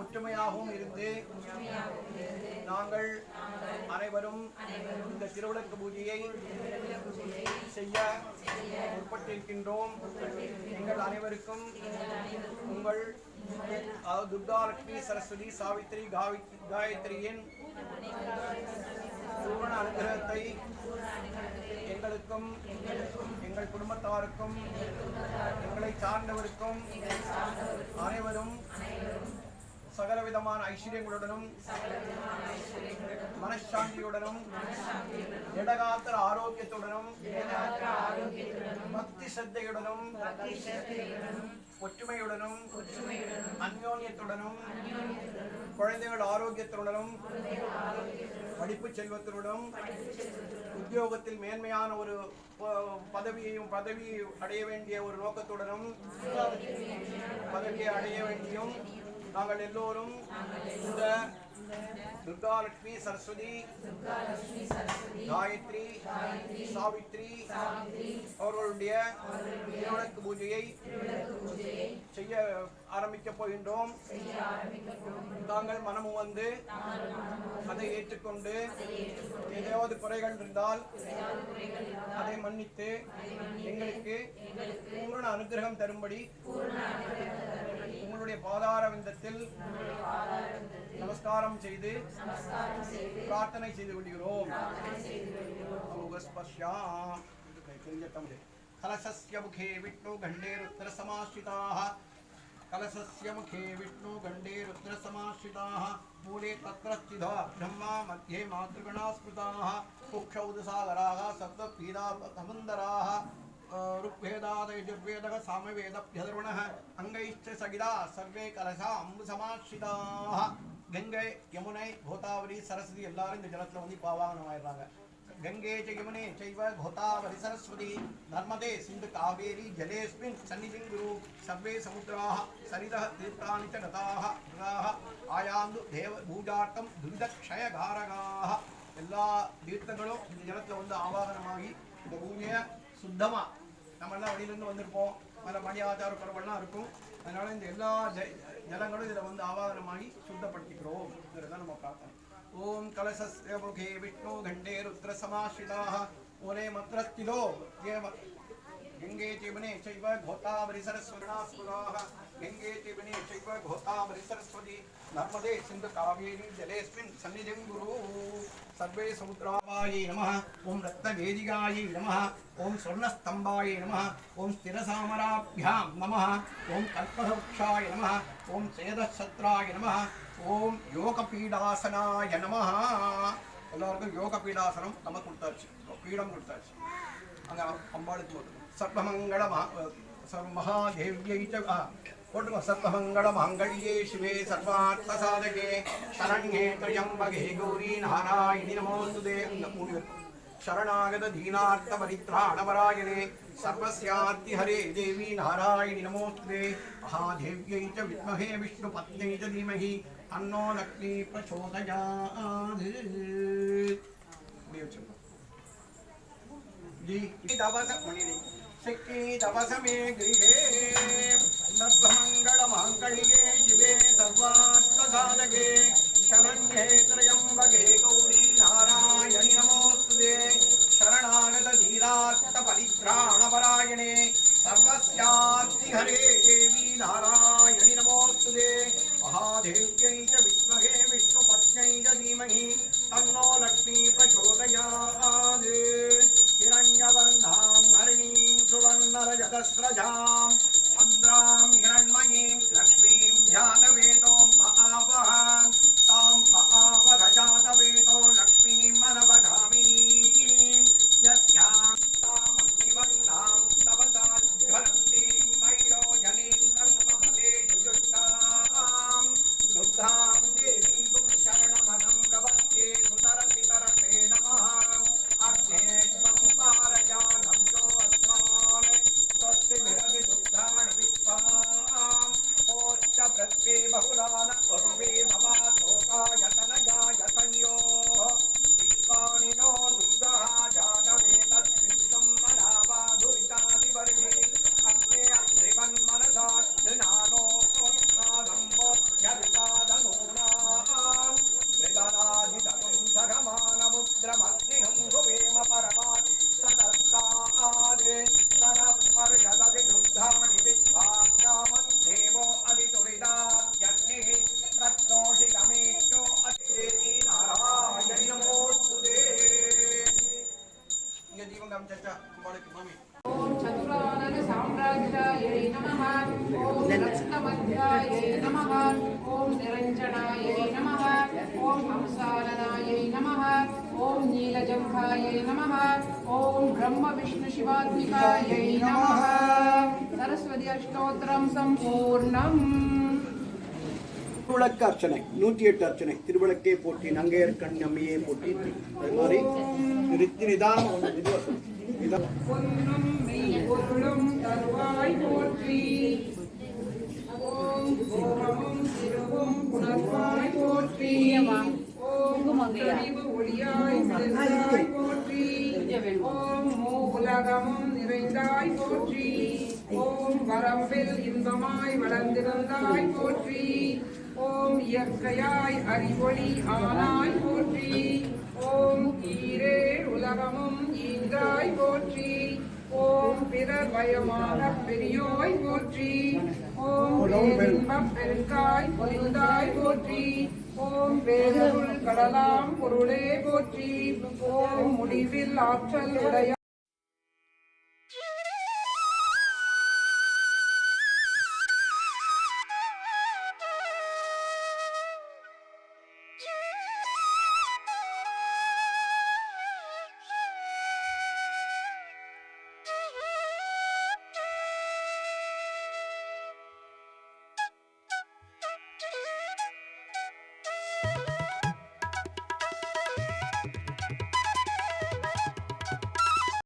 ஒற்றுமையாகவும் இருந்து நாங்கள் அனைவரும் இந்த திருவிளக்கு பூஜையை செய்ய முற்பட்டிருக்கின்றோம். எங்கள் அனைவருக்கும் உங்கள் அதாவது துர்கா லட்சுமி சரஸ்வதி சாவித்திரி காயத்ரியின் பூரண அனுகிரகத்தை எங்களுக்கும் எங்கள் குடும்பத்தாருக்கும் எங்களை சார்ந்தவருக்கும் அனைவரும் சகல விதமான ஐஸ்வர்யங்களுடனும் மனசாந்தியுடனும் இடகாத்திர ஆரோக்கியத்துடனும் பக்தி சத்தையுடனும் ஒற்றுமையுடனும் அந்யோன்யத்துடனும் குழந்தைகள் ஆரோக்கியத்துடனும் படிப்பு செல்வத்துடனும் உத்தியோகத்தில் மேன்மையான ஒரு பதவியையும் பதவி அடைய வேண்டிய ஒரு நோக்கத்துடனும் பதவியை அடைய வேண்டியும் நாங்கள் எல்லோரும் இந்த துர்கா லட்சுமி சரஸ்வதி காயத்ரி சாவித்ரி அவர்களுடைய திருவிளக்கு பூஜையை செய்ய ஆரம்பிக்கப் போகின்றோம். தாங்கள் மனமும் வந்து அதை ஏற்றுக்கொண்டு ஏதாவது குறைகள் இருந்தால் அதை மன்னித்து எங்களுக்கு பூரண அனுகிரகம் தரும்படி உங்களுடைய பாதார விந்தத்தில் நமஸ்காரம் செய்து பிரார்த்தனை செய்து கொள்கிறோம் அமுகஸ்பர்ஷாம். தெரிஞ்ச தமிழ். கலசஸ்ய முகே விஷ்ணு கண்டே ருத்ர சமாஸ்ரிதாः कलशस्य मुखे विष्णु गण्डे रुद्रसमाश्रिताः मूले तत्र स्थिता ब्रह्मा मध्ये मातृगणा स्मृताः कुक्षौदसागराः सप्तपीडा समन्दराः ऋग्वेदादयजुर्वेदः सामवेदभ्यधरुणः अङ्गैश्च सगिदा सर्वे कलशा அம்புசமாஸ்ரிதாः கங்கை யமுனை கோதாவரி சரஸ்வதி எல்லாரும் இந்த ஜலத்துல வந்து பாவாங்கனமாயிடுறாங்க गंगे च यमुने चैव गोदावरि सरस्वती नर्मदे सिन्धु कावेरी जलेऽस्मिन् सन्निधिं गुरु सर्वे समुद्राः सरितः तीर्थानि च गताः मृगाः आयान्तु देव பூஜாட்டம் துரிதக்ஷயகாரகாக எல்லா தீர்த்தங்களும் இந்த ஜலத்தில் வந்து ஆவாகனமாகி இந்த பூமியை சுத்தமாக நம்மளாம் வெளியிலேருந்து வந்திருப்போம். பல மணி ஆதார குறவெல்லாம் இருக்கும். அதனால் இந்த எல்லா ஜ ஜலங்களும் இதில் வந்து ஆவாகனமாகி சுத்தப்படுத்திக்கிறோம். தான் நம்ம பிரார்த்தனை ஓம் கலசஸ்ய முகே விஷ்ணு கண்டே ருத்ர சமாஷிடாக ஒரே மத்ரஸ்திலோ தேவ கங்கே ஜீவனே சைவ கோதாவரி சரஸ்வரணாஸ்புராக गङ्गे चेवने चैव गोतावरि सरस्वती नर्मदे सिन्धु कावेरी जलेऽस्मिन् सन्निधिं गुरु सर्वे समुद्रावायै नमः ॐ रत्नवेदिकायै नमः ॐ स्वर्णस्तम्भायै नमः ॐ स्थिरसामराभ्यां नमः ॐ कल्पवृक्षाय नमः ॐ சேதசத்ராய நமः ஓம் யோகபீடாசனாய நமः எல்லாருக்கும் யோக பீடாசனம் நம்ம கொடுத்தாச்சு பீடம் கொடுத்தாச்சு அங்க அம்பாளுக்கு போட்டுருக்கோம் சர்வமங்கள மகாதேவியை போட்டுக்கோ சர்வமங்கள மாங்கல்யே சிவே சர்வார்த்த சாதகே சரண்யே திரயம்பகே கௌரி நாராயணி நமோஸ்துதே அந்த மூணு சரணாகத தீனார்த்த பரித்ராணவராயணே சர்வஸ்யார்த்தி ஹரே தேவி நாராயணி நமோஸ்துதே மகாதேவியை ச வித்மஹே விஷ்ணு பத்னை ச தீமஹி தன்னோ லக்ஷ்மி பிரச்சோதயாது முடிய வச்சிருக்கோம் ஜி தபச மணிரே सिक्की दवस मे गृहे सर्वमङ्गलमाङ्गल्ये शिवे सर्वार्थसाधके शरण्ये त्र्यम्बके गौरी नारायणि नमोऽस्तुते शरणागत धीरार्थ परित्राणपरायणे सर्वस्यास्ति हरे देवी नारायणि नमोऽस्तुते महादेव्यै सुवर्णरजतस्रजां चन्द्रां हिरण्मयीं लक्ष्मीं जातवेदो महावहां तां महावगजातवेदो लक्ष्मीं मनवगामिनीं यस्यां तामग्निवर्णां రామ్ చచ్చా వాడికి మమ్మీ ఓం చతురానన సామ్రాజ్యాయ నమః ఓం రత్నమధ్యాయ నమః ఓం నిరంజనాయ నమః ఓం హంసాలనాయ నమః ఓం నీలజంఘాయ నమః ఓం బ్రహ్మ విష్ణు శివాత్మికాయ నమః సరస్వతి అష్టోత్తరం సంపూర్ణం திருவிளக்கு அர்ச்சனை நூற்றி எட்டு அர்ச்சனை திருவிளக்கே போற்றி நங்கையர் கண் நம்மையே போற்றி அது மாதிரி நிதானம் ஒன்று பொன்னும் மெய் தருவாய் போற்றி ஓம் கோமமும் திருவும் புணர்வாய் போற்றி ஓம் தெளிவு ஒளியாய் மிளிர்ந்தாய் போற்றி ஓம் மூ உலகமும் நிறைந்தாய் போற்றி ஓம் வரம்பில் இன்பமாய் வளர்ந்திருந்தாய் போற்றி ஓம் இயற்கையாய் அறிவொளி ஆனாய் போற்றி பிறர் பயமாக பெரியோய் போற்றி. ஓம் பேரின்பப் பெருக்காய் பொலிந்தாய் போற்றி. ஓம் பேரருள் கடலாம் பொருளே போற்றி. ஓம் முடிவில் ஆற்றல் உடைய